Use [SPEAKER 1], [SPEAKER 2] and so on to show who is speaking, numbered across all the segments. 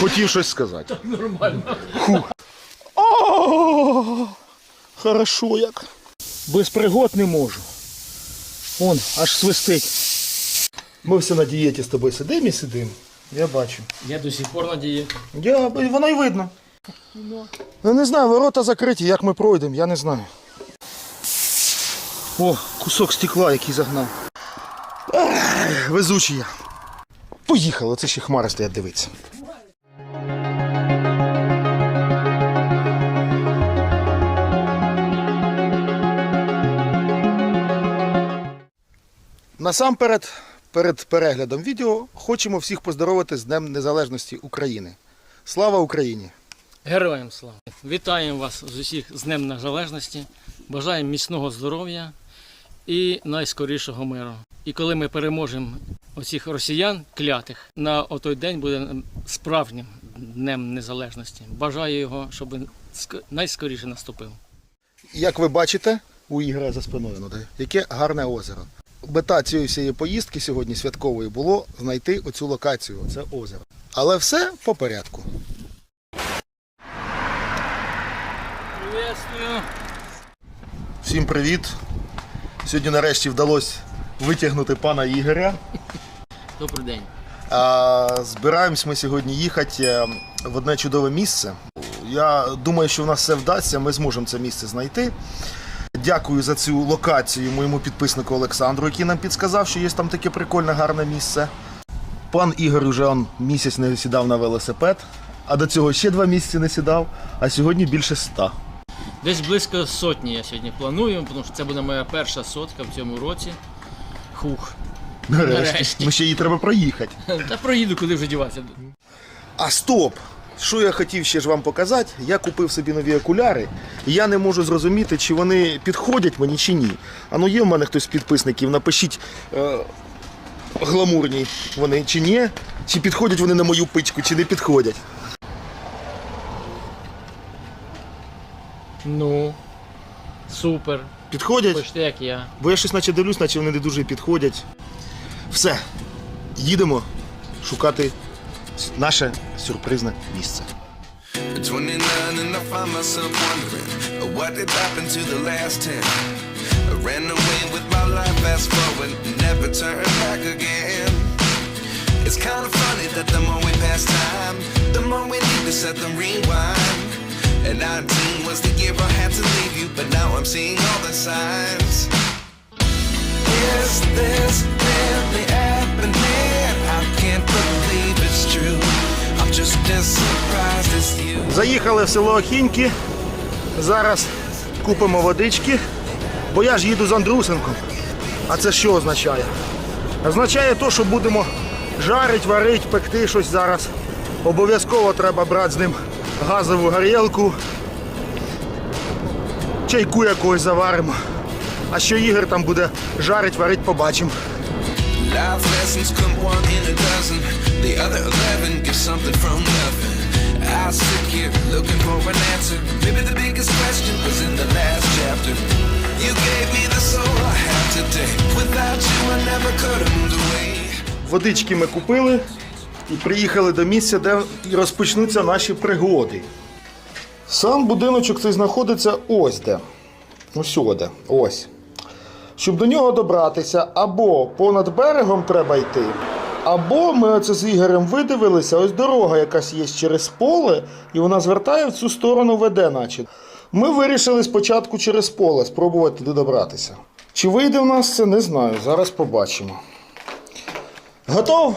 [SPEAKER 1] Хотів щось сказати.
[SPEAKER 2] Нормально.
[SPEAKER 1] О, хорошо як. Без пригод не можу. Вон, аж свистить. Ми все на дієті з тобою сидимо і сидимо. Я бачу.
[SPEAKER 2] Я до сих пор на дієті.
[SPEAKER 1] Я, воно й видно. Ну не знаю, ворота закриті, як ми пройдемо, я не знаю. О, кусок стекла, який загнав. Ах, Везучий я. Поїхали, це ще хмари стоять дивитися. Насамперед, перед переглядом відео хочемо всіх поздоровити з Днем Незалежності України. Слава Україні!
[SPEAKER 2] Героям слава! Вітаємо вас з усіх з Днем Незалежності. Бажаємо міцного здоров'я і найскорішого миру. І коли ми переможемо оцих росіян клятих, на отой день буде справжнім Днем Незалежності. Бажаю його, щоб ск- найскоріше наступив.
[SPEAKER 1] Як ви бачите, у Ігоря за спиною, яке гарне озеро. Мета цієї всієї поїздки сьогодні святкової було знайти оцю локацію, це озеро. Але все по порядку. Всім привіт! Сьогодні нарешті вдалося витягнути пана Ігоря.
[SPEAKER 2] Добрий день.
[SPEAKER 1] Збираємось ми сьогодні їхати е, в одне чудове місце. Я думаю, що в нас все вдасться, ми зможемо це місце знайти. Дякую за цю локацію моєму підписнику Олександру, який нам підсказав, що є там таке прикольне гарне місце. Пан Ігор уже он місяць не сідав на велосипед, а до цього ще два місяці не сідав, а сьогодні більше ста.
[SPEAKER 2] Десь близько сотні я сьогодні планую, тому що це буде моя перша сотка в цьому році. Хух.
[SPEAKER 1] Нарешті.
[SPEAKER 2] Нарешті.
[SPEAKER 1] Ну ще її треба проїхати.
[SPEAKER 2] Та проїду, куди вже діватися.
[SPEAKER 1] А стоп! Що я хотів ще ж вам показати, я купив собі нові окуляри, і я не можу зрозуміти, чи вони підходять мені чи ні. А ну є в мене хтось з підписників, напишіть е, гламурні вони чи ні, чи підходять вони на мою пичку, чи не підходять.
[SPEAKER 2] Ну, супер.
[SPEAKER 1] Підходять?
[SPEAKER 2] Почти як я.
[SPEAKER 1] Бо я щось наче дивлюсь, наче вони не дуже підходять. Все, їдемо шукати наше сюрпризне місце.
[SPEAKER 3] 29 and I find myself wondering uh, what did happen to the last 10. I ran away with my life, fast forward, never turn back again. It's kind of funny that the more we pass time, the more we need to set them rewind. And 19 was the year I had to leave you, but now I'm seeing all the signs. Is this really happening? I can't believe it's true.
[SPEAKER 1] Заїхали в село Охіньки. Зараз купимо водички, бо я ж їду з Андрусенком. А це що означає? Означає то, що будемо жарить, варить, пекти щось зараз. Обов'язково треба брати з ним газову горілку. Чайку якогось заваримо. А що Ігор там буде жарить, варить, побачимо.
[SPEAKER 3] The other eleven give something from nothing. I sit here looking for an answer. Maybe the biggest question was in the last chapter. You gave me the soul I have today. Without you, I never could have moved away.
[SPEAKER 1] Водички ми купили і приїхали до місця, де розпочнуться наші пригоди. Сам будиночок цей знаходиться ось де. Ось де. Ось. Щоб до нього добратися, або понад берегом треба йти, або ми оце з Ігорем видивилися, ось дорога якась є через поле, і вона звертає в цю сторону веде, наче. Ми вирішили спочатку через поле спробувати туди добратися. Чи вийде в нас це, не знаю. Зараз побачимо. Готов?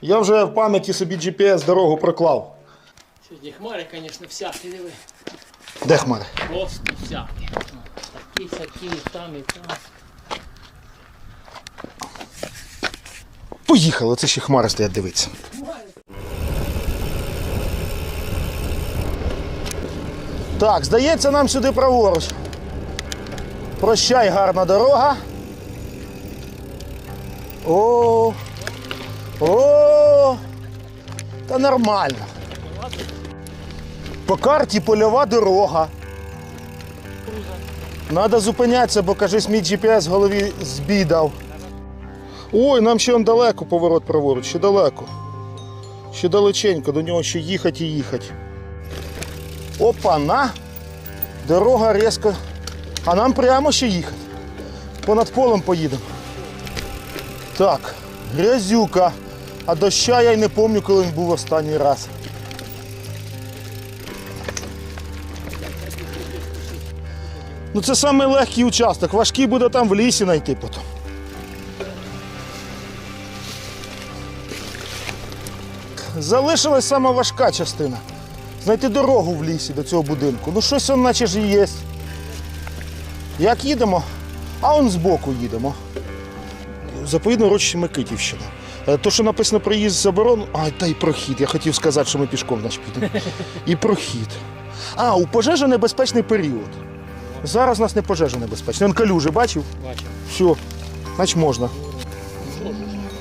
[SPEAKER 1] Я вже в пам'яті собі GPS дорогу проклав.
[SPEAKER 2] Сьогодні хмари, звісно, всякі диви.
[SPEAKER 1] Де хмари?
[SPEAKER 2] Просто всякі. Такі, сякі, і там, і там.
[SPEAKER 1] Поїхали, це ще хмари стоять дивитися. Так, здається, нам сюди праворуч. Прощай, гарна дорога. О, о, та нормально. По карті польова дорога. Надо зупинятися, бо кажись, мій GPS в голові збій дав. Ой, нам ще далеко поворот праворуч, ще далеко. Ще далеченько, до нього ще їхати і їхати. Опа, на! Дорога різко. А нам прямо ще їхати. Понад полем поїдемо. Так, грязюка. А доща я й не пам'ятаю, коли він був останній раз. Ну це самий участок. Важкий буде там в лісі знайти потім. Залишилась сама важка частина. Знайти дорогу в лісі до цього будинку. Ну щось он наче ж і є. Як їдемо? А он збоку їдемо. Заповідно урочище Микитівщина. Е, То, що написано проїзд заборон, а та й прохід. Я хотів сказати, що ми пішком значить, підемо. І прохід. А, у пожежі небезпечний період. Зараз у нас не пожежа небезпечна. Він калюжі бачив?
[SPEAKER 2] Бачу.
[SPEAKER 1] Все, значить можна.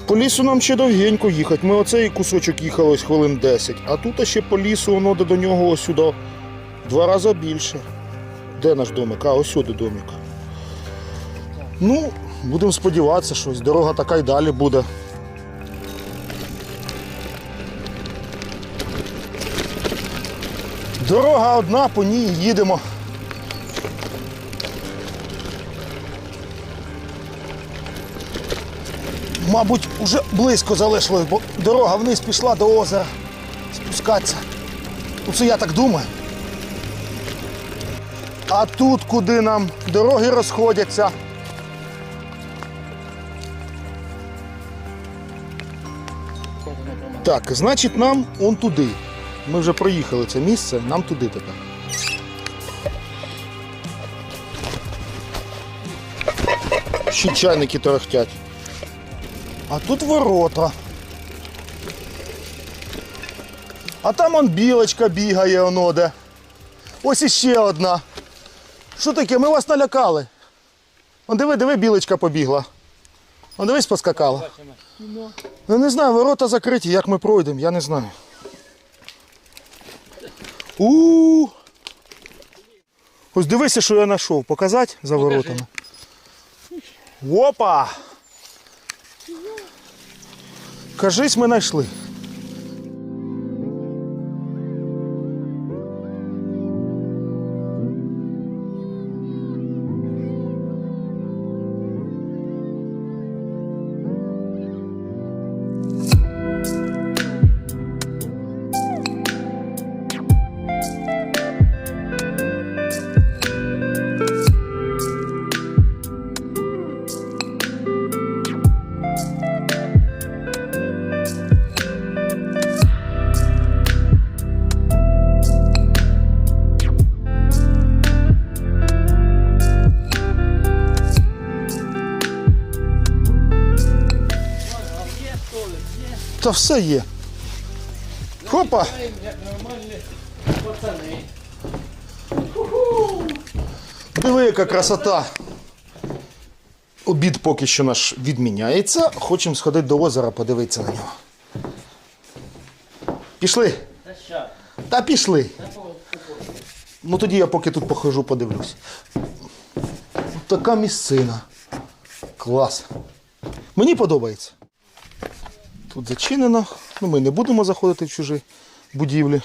[SPEAKER 1] По лісу нам ще довгенько їхати. Ми оцей кусочок їхали ось хвилин 10, а тут ще по лісу воно до нього ось сюди. Два рази більше. Де наш домик? А, ось сюди домик. Ну, будемо сподіватися, що дорога така й далі буде. Дорога одна, по ній їдемо. Мабуть, вже близько залишилось, бо дорога вниз пішла до озера. Спускатися. Ну, це я так думаю. А тут куди нам дороги розходяться. Так, значить нам он туди. Ми вже проїхали це місце, нам туди тепер. Ще чайники торохтять. А тут ворота. А там он білочка бігає оно де. Ось іще одна. Що таке? Ми вас налякали. Он диви, диви, білочка побігла. Он дивись поскакала. Ну не знаю, ворота закриті, як ми пройдемо, я не знаю. У, -у, у Ось дивися, що я знайшов. Показати за воротами. Опа! Кажись, ми знайшли. Та все є. Хопа!
[SPEAKER 2] Як нормальні пацани.
[SPEAKER 1] Диви, яка красота. Обід поки що наш відміняється. Хочемо сходити до озера, подивитися на нього. Пішли.
[SPEAKER 2] Та що?
[SPEAKER 1] Та пішли. Ну тоді я поки тут похожу, подивлюсь. Така місцина. Клас. Мені подобається. Тут зачинено. Ну, ми не будемо заходити в чужі будівлі.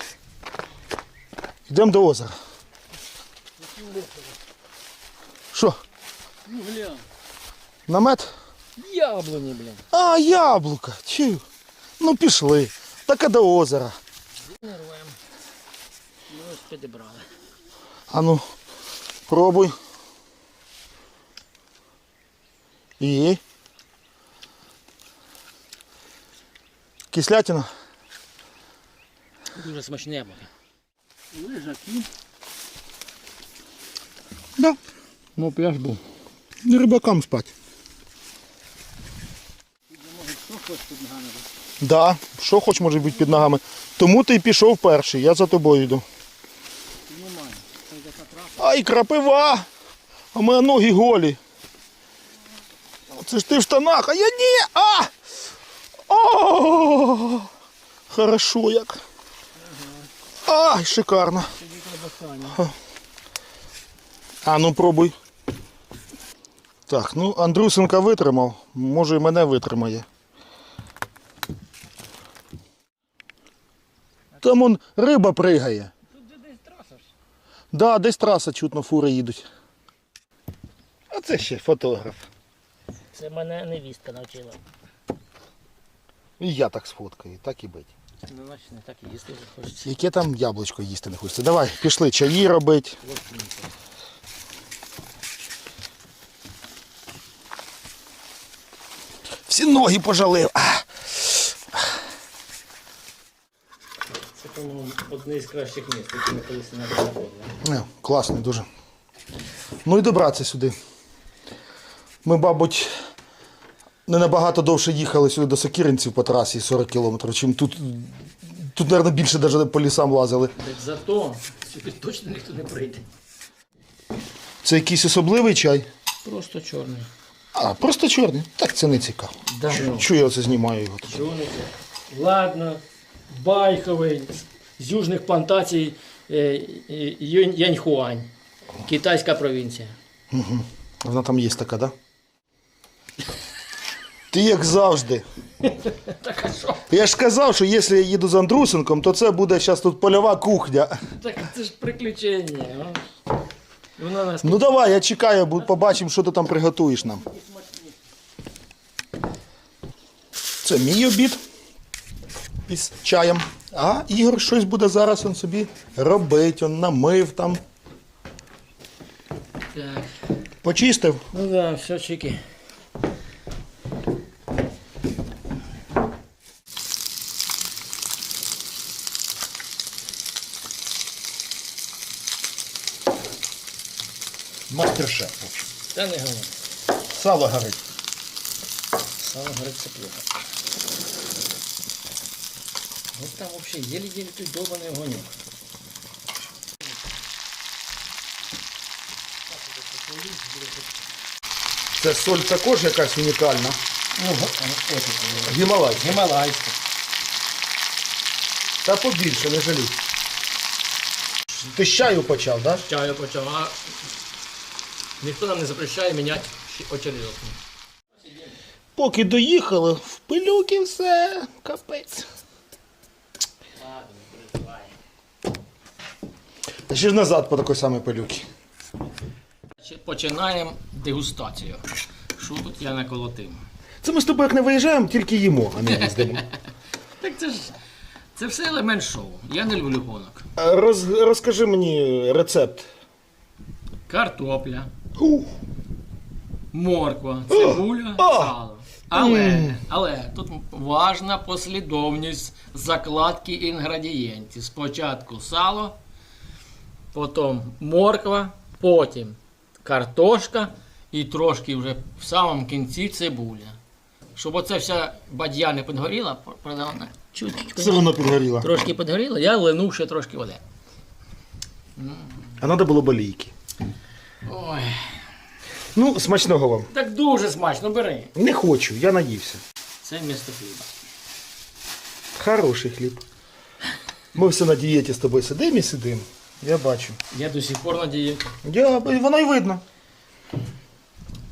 [SPEAKER 1] Йдемо до озера. Що,
[SPEAKER 2] Ну, глянь.
[SPEAKER 1] намет?
[SPEAKER 2] Яблуні, блін.
[SPEAKER 1] А, яблука. Чу. Ну пішли. Так а до озера.
[SPEAKER 2] Не рвем. Ну, ось підібрали.
[SPEAKER 1] А ну, пробуй. І. Кислятина.
[SPEAKER 2] Дуже смачне буде. Лежаки.
[SPEAKER 1] Да.
[SPEAKER 2] Ну, пляж був.
[SPEAKER 1] Не рибакам спати. Да, що хоч може бути під ногами. Тому ти й пішов перший, я за тобою йду. Ай, крапива! А в мене ноги голі. Це ж ти в штанах, а я ні! А! О! Хорошо як. Ай, шикарно. А ну пробуй. Так, ну Андрюсенка витримав, може і мене витримає. Там он риба пригає.
[SPEAKER 2] Тут же десь траса ж.
[SPEAKER 1] Да, десь траса чутно, фури їдуть. А це ще фотограф.
[SPEAKER 2] Це мене невістка навчила.
[SPEAKER 1] І я так сфоткаю, так і бить.
[SPEAKER 2] Ну, значить, не так і їсти вже хочеться.
[SPEAKER 1] Яке там яблучко їсти не хочеться. Давай, пішли чаї робити. Всі ноги пожалив.
[SPEAKER 2] Це, по-моєму, одне із кращих місць, які ми колись не знаходили.
[SPEAKER 1] Не, класний дуже. Ну і добратися сюди. Ми, мабуть, не набагато довше їхали сюди до Сокіринців по трасі 40 кілометрів, чим тут. Тут, мабуть, більше навіть по лісам лазили.
[SPEAKER 2] Так зато сюди точно ніхто не прийде.
[SPEAKER 1] Це якийсь особливий чай.
[SPEAKER 2] Просто чорний.
[SPEAKER 1] А, просто чорний. Так це не цікаво.
[SPEAKER 2] Да, ну.
[SPEAKER 1] Чую, я оце знімаю його.
[SPEAKER 2] Чорний. Ладно, байковий, з южних плантацій е, Яньхуань, китайська провінція.
[SPEAKER 1] Вона там є така, да? Ти як завжди.
[SPEAKER 2] Так а що?
[SPEAKER 1] Я ж казав, що якщо я їду з Андрусенком, то це буде зараз тут польова кухня.
[SPEAKER 2] Так це ж приключення. а. Вона нас
[SPEAKER 1] Ну давай, я чекаю, бо побачимо, що ти там приготуєш нам. Це мій обід із чаєм. А Ігор щось буде зараз він собі робити, він намив там,
[SPEAKER 2] так.
[SPEAKER 1] почистив.
[SPEAKER 2] Ну да, все чики.
[SPEAKER 1] Мастер-шеф. в общем.
[SPEAKER 2] Та не говори.
[SPEAKER 1] Сало горить.
[SPEAKER 2] Сало горить це плохо. Ну там вообще еле-еле той долбаний огонек.
[SPEAKER 1] Це соль також якась унікальна.
[SPEAKER 2] Ну, ось
[SPEAKER 1] Гімалай.
[SPEAKER 2] Гімалайська.
[SPEAKER 1] Та побільше, не жалій. Ти з чаю почав, так? Да?
[SPEAKER 2] Чаю почав, а ніхто нам не запрещає міняти очередок.
[SPEAKER 1] Поки доїхали, в пилюки все, капець. Та ще ж назад по такій самій пилюки.
[SPEAKER 2] Починаємо дегустацію. Що тут я наколотив?
[SPEAKER 1] Це ми з тобою як не виїжджаємо, тільки їмо, а не їздимо.
[SPEAKER 2] Так це ж це все елемент шоу. Я не люблю гонок.
[SPEAKER 1] Роз, розкажи мені рецепт.
[SPEAKER 2] Картопля. Морква, цибуля, сало. Але, але тут важна послідовність закладки інгредієнтів. Спочатку сало, потім морква, потім картошка і трошки вже в самому кінці цибуля. Щоб оця вся бадья не підгоріла, продавана.
[SPEAKER 1] Все одно підгоріло.
[SPEAKER 2] Трошки підгоріло, я линув ще трошки води.
[SPEAKER 1] А треба було болійки.
[SPEAKER 2] Ой,
[SPEAKER 1] Ну, смачного вам.
[SPEAKER 2] так дуже смачно, бери.
[SPEAKER 1] Не хочу, я наївся.
[SPEAKER 2] Це місто хліба.
[SPEAKER 1] Хороший хліб. Ми все на дієті з тобою сидимо і сидимо. Я бачу.
[SPEAKER 2] Я до сих пор на дієті.
[SPEAKER 1] Я, воно й видно.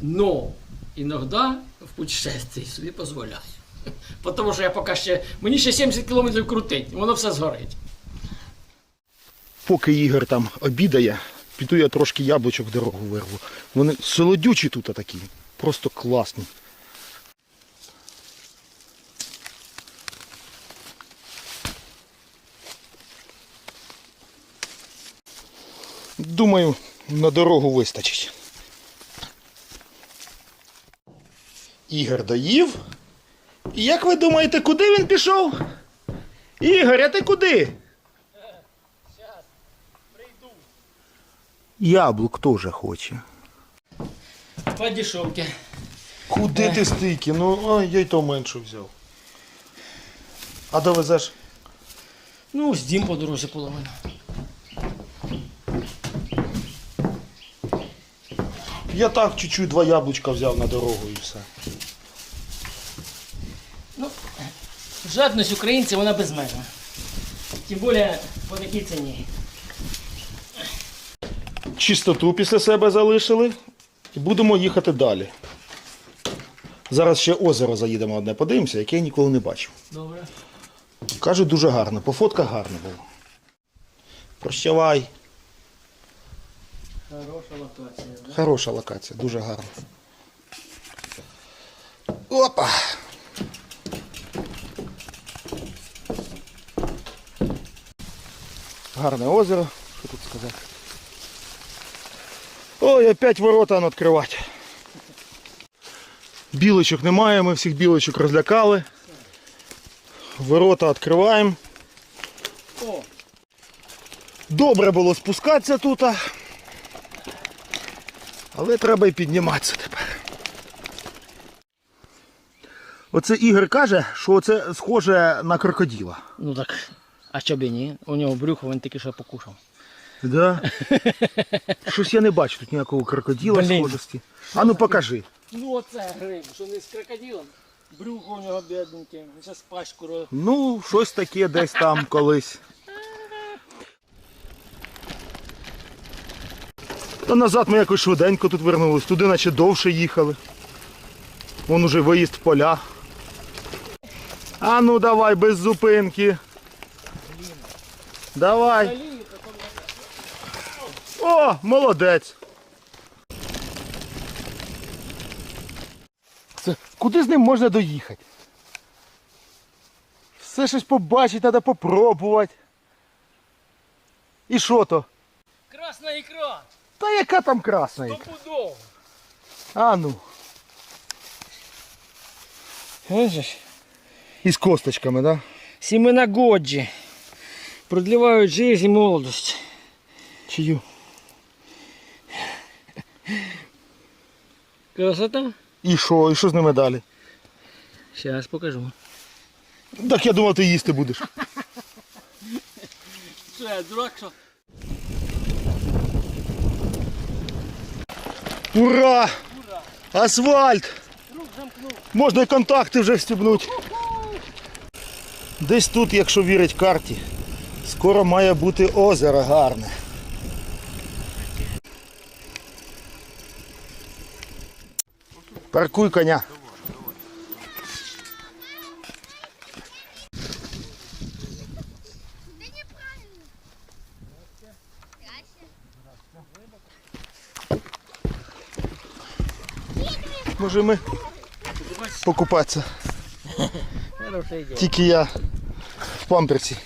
[SPEAKER 2] Но иногда в путешествии собі дозволяю. Тому що я поки ще. Мені ще 70 кілометрів крутить, воно все згорить.
[SPEAKER 1] Поки Ігор там обідає, піду я трошки яблучок дорогу вирву. Вони солодючі тут такі. Просто класні. Думаю, на дорогу вистачить. Ігор доїв. І як ви думаєте, куди він пішов? Ігор, а ти куди? Яблук теж хоче.
[SPEAKER 2] По дешевки.
[SPEAKER 1] Куди ти стільки? Ну, а я й то менше взяв. А довезеш?
[SPEAKER 2] Ну, здім по дорозі половину.
[SPEAKER 1] Я так чуть-чуть два яблучка взяв на дорогу і все.
[SPEAKER 2] Ну, жадність українців, вона безмежна. Тим більше по такій ціні.
[SPEAKER 1] Чистоту після себе залишили і будемо їхати далі. Зараз ще озеро заїдемо одне, подивимося, яке я ніколи не бачив.
[SPEAKER 2] Добре.
[SPEAKER 1] Каже, дуже гарно. По фотках гарно було. Прощавай.
[SPEAKER 2] Хороша локація. Да?
[SPEAKER 1] Хороша локація, дуже гарна. Опа! Гарне озеро, що тут сказати. Ой, опять ворота відкривати. Білочок немає, ми всіх білочок розлякали. Ворота відкриваємо. Добре було спускатися тут. Але треба і підніматися тепер. Оце Ігор каже, що це схоже на крокодила.
[SPEAKER 2] ну так. А що б і ні? У нього брюхо він тільки що покушав.
[SPEAKER 1] Да? Щось я не бачу тут ніякого крокодила
[SPEAKER 2] Блін.
[SPEAKER 1] схожості. А ну покажи.
[SPEAKER 2] Ну оце гриб, що не з крокодилом. Брюхо у нього бідненьке, зараз пачку ро-
[SPEAKER 1] Ну, щось таке десь там колись. Та назад ми якось швиденько тут вернулись, туди наче довше їхали. Вон уже виїзд в поля. А ну давай без зупинки. Давай. О, молодець. Це, куди з ним можна доїхати? Все щось побачити, треба попробувати. І що то?
[SPEAKER 2] Красна ікра!
[SPEAKER 1] Та яка там красна ікра?
[SPEAKER 2] Стопудово!
[SPEAKER 1] А ну.
[SPEAKER 2] Бачиш?
[SPEAKER 1] І з косточками, да?
[SPEAKER 2] Семена Годжі. Продлевають жизнь і молодость.
[SPEAKER 1] Чию?
[SPEAKER 2] Красота?
[SPEAKER 1] І що? І що з ними далі?
[SPEAKER 2] Зараз покажу.
[SPEAKER 1] Так я думав, ти їсти будеш.
[SPEAKER 2] Що я дурак, що?
[SPEAKER 1] Ура! Асфальт!
[SPEAKER 2] Рук замкнув.
[SPEAKER 1] Можна і контакти вже встібнути. Десь тут, якщо вірить карті, скоро має бути озеро гарне. Паркуй коня. Може ми покупатися. Тільки я в памперсі.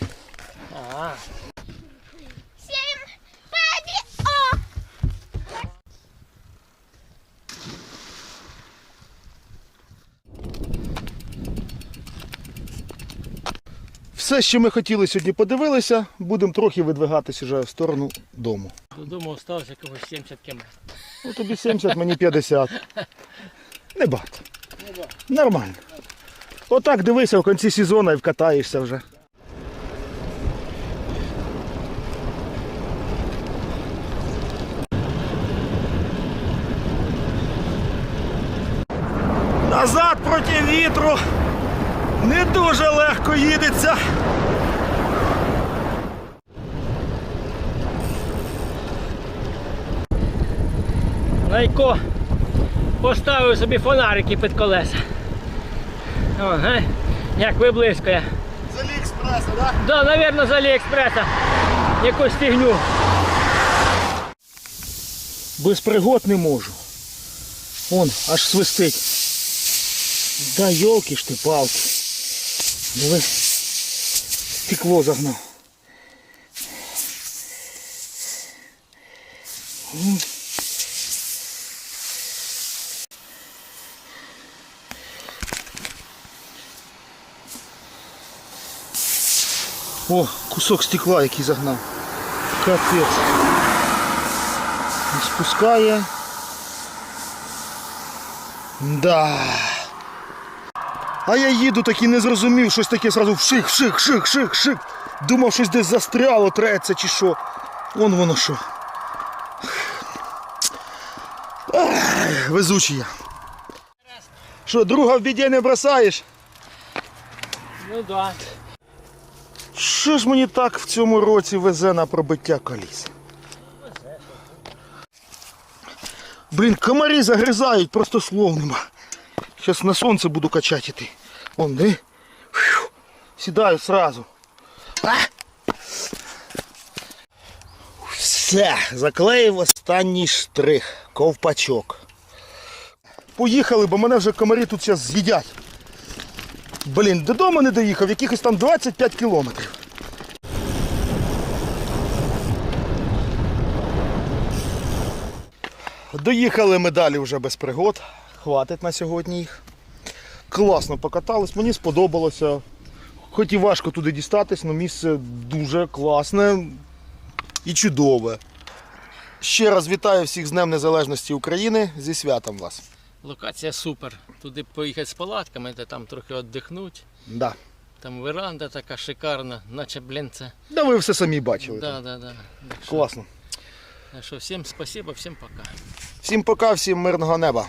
[SPEAKER 1] Все, що ми хотіли сьогодні подивилися, будемо трохи видвигатися вже в сторону дому.
[SPEAKER 2] додому осталось якогось 70 км.
[SPEAKER 1] Ну тобі 70, мені 50. Не багато. Нормально. Отак дивися в кінці сезону і вкатаєшся вже. Назад проти вітру. Не дуже легко їдеться.
[SPEAKER 2] Найко поставив собі фонарики під колеса. О, ге? Як виблискує.
[SPEAKER 1] З Аліекспреса, так?
[SPEAKER 2] Да, навірно, з Аліекспреса. Якусь фігню.
[SPEAKER 1] Без пригод не можу. Он аж свистить. Да йолки ж ти палки. Диви. Стекло загнав. О, кусок стекла, який загнав. Капець. Спускає. Да. А я їду так і не зрозумів, щось таке сразу вшик, вшик, вшик, вшик, вшик. Думав, щось десь застряло, треться чи що. Вон воно що. Везучий я. Що, друга в біді не бросаєш?
[SPEAKER 2] Ну да.
[SPEAKER 1] Що ж мені так в цьому році везе на пробиття коліс? Блін, комарі загризають, просто слов нема. Зараз на сонце буду качати іти. Вон, де? Сідаю сразу. А! Все, заклеїв останній штрих, ковпачок. Поїхали, бо мене вже комарі тут зараз з'їдять. Блін, додому не доїхав, якихось там 25 кілометрів. Доїхали ми далі вже без пригод. Хватить на сьогодні їх. Класно покатались, мені сподобалося. Хоч і важко туди дістатись, але місце дуже класне і чудове. Ще раз вітаю всіх з Днем Незалежності України зі святом вас.
[SPEAKER 2] Локація супер. Туди поїхати з палатками, де там трохи віддихнуть.
[SPEAKER 1] Да.
[SPEAKER 2] Там веранда така шикарна, наче блін це.
[SPEAKER 1] Да ви все самі бачили.
[SPEAKER 2] Да, да, да. Так що,
[SPEAKER 1] Класно.
[SPEAKER 2] Так що всім спасибо, всім пока.
[SPEAKER 1] Всім пока, всім мирного неба.